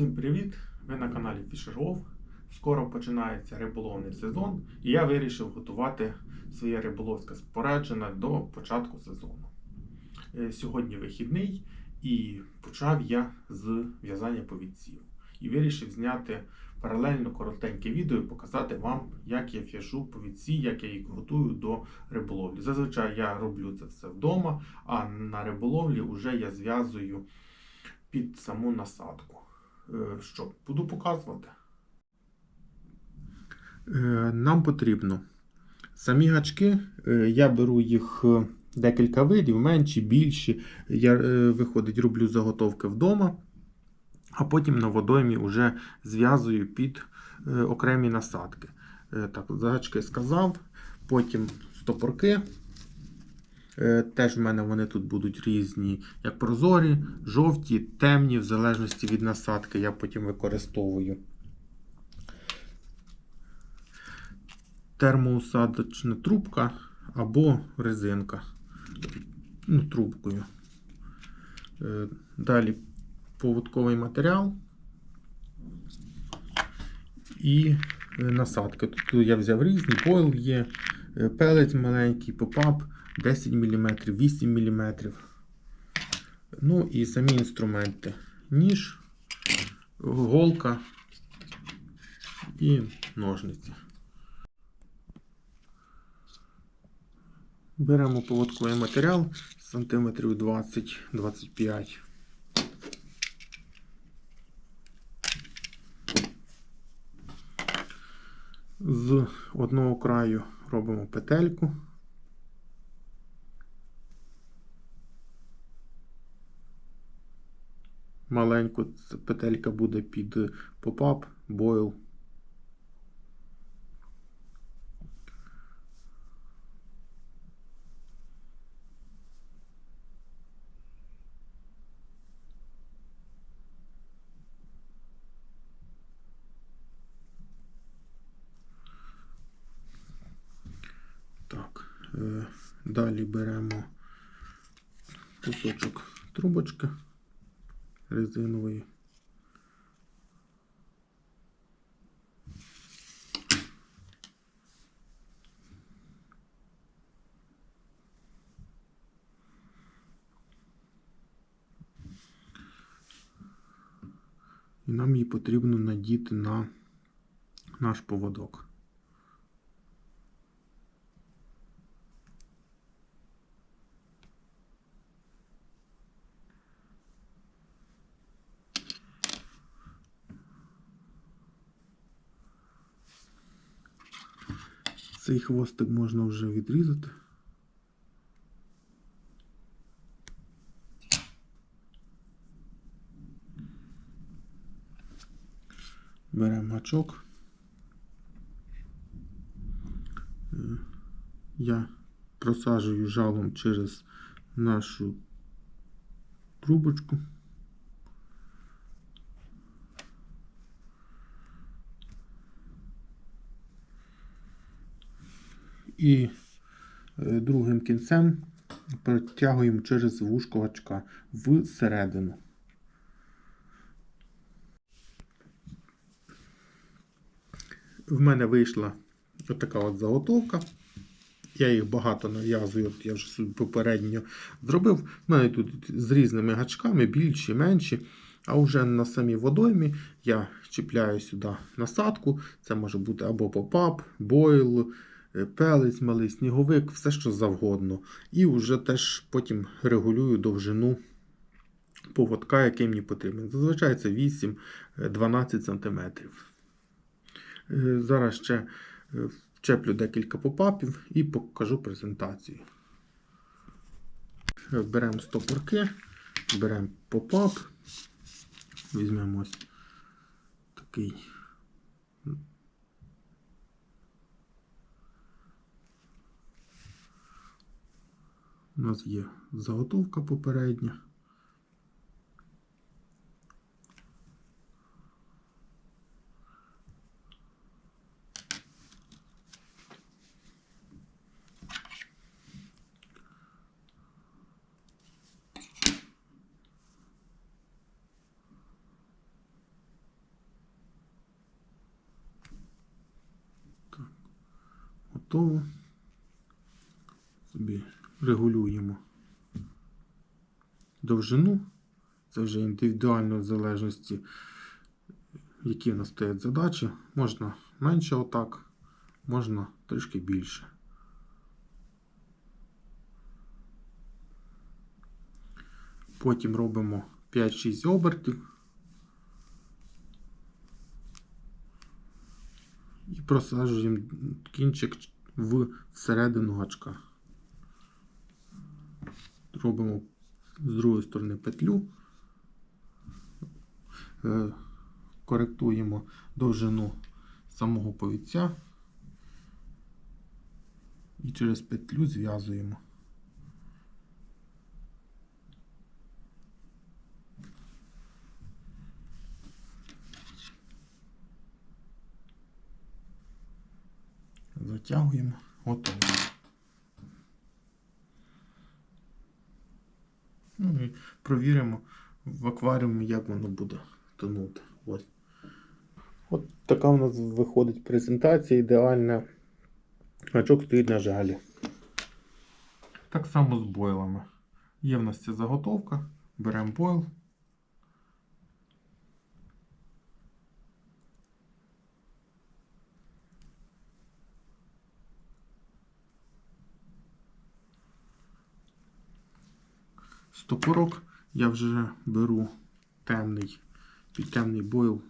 Всім привіт! Ви на каналі Wolf. Скоро починається риболовний сезон, і я вирішив готувати своє риболовське спорядження до початку сезону. Е, Сьогодні вихідний, і почав я з в'язання повідців. І вирішив зняти паралельно коротеньке відео і показати вам, як я в'яжу повідці, як я їх готую до риболовлі. Зазвичай я роблю це все вдома, а на риболовлі вже я зв'язую під саму насадку. Е, Що, буду показувати. Е, Нам потрібно самі гачки. Е, Я беру їх декілька видів, менші, більші. Я виходить, роблю заготовки вдома, а потім на водоймі вже зв'язую під окремі насадки. Так, за гачки сказав. Потім стопорки. Е, Теж в мене вони тут будуть різні, як прозорі, жовті, темні, в залежності від насадки, я потім використовую. Термоусадочна трубка або резинка. Ну, трубкою. Е, Далі поводковий матеріал і е, насадки. Тут я взяв різні, пойл є, пелець маленький, попап 10 мм, 8 мм. Ну і самі інструменти. Ніж, голка і ножниці. Беремо поводковий матеріал сантиметрів 20-25. З одного краю робимо петельку. Маленьку петелька буде під попап, бойл. Е, далі беремо кусочок трубочки резинової. І нам її потрібно надіти на наш поводок. Цей хвостик можна вже відрізати. Беремо гачок. Я просаджую жалом через нашу трубочку. І е, другим кінцем протягуємо через вушко гачка всередину. В мене вийшла отака от заготовка. Я їх багато нав'язую, я вже попередньо зробив. У мене тут з різними гачками, більші, менші. А вже на самій водоймі я чіпляю сюди насадку. Це може бути або попап, бойл, пелець малий, сніговик, все що завгодно. І вже теж потім регулюю довжину поводка, який мені потрібен. Зазвичай це 8-12 см. Е, Зараз ще е, вчеплю декілька попапів і покажу презентацію. Е, Беремо стопорки, беремо попап, візьмемо ось такий. У нас є заготовка попередня. Готово. Регулюємо довжину. Це вже індивідуально в залежності, які в нас стоять задачі. Можна менше отак, можна трішки більше. Потім робимо 5-6 обертів. І просаджуємо кінчик в середину гачка. Робимо з другої сторони петлю, Е, коректуємо довжину самого повідця і через петлю зв'язуємо. Затягуємо, готово. Ну і провіримо в акваріумі, як воно буде тонути. Ось. От така у нас виходить презентація ідеальна. Гачок стоїть на жалі. Так само з бойлами. Є в нас ця заготовка. Беремо бойл. Стопорок я вже беру темний, під темний бойл,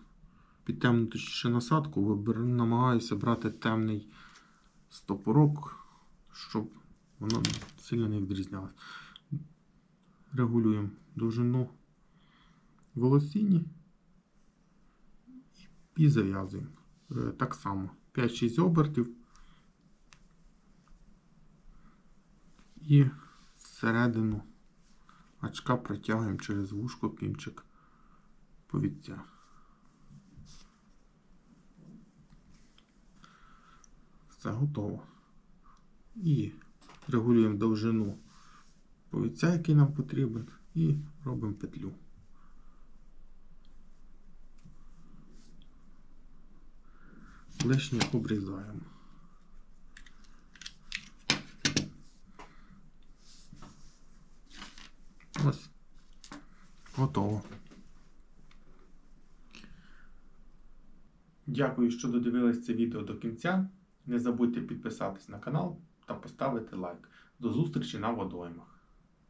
під темну точніше насадку, виберу, намагаюся брати темний стопорок, щоб воно сильно не відрізнялося. Регулюємо довжину волосіні і зав'язуємо. Е, Так само 5-6 обертів і всередину Очка протягуємо через вушко кінчик повідця. Все готово. І регулюємо довжину повідця, який нам потрібен, і робимо петлю. Лишнє обрізаємо. Ось. Готово. Дякую, що додивились це відео до кінця. Не забудьте підписатись на канал та поставити лайк. До зустрічі на водоймах.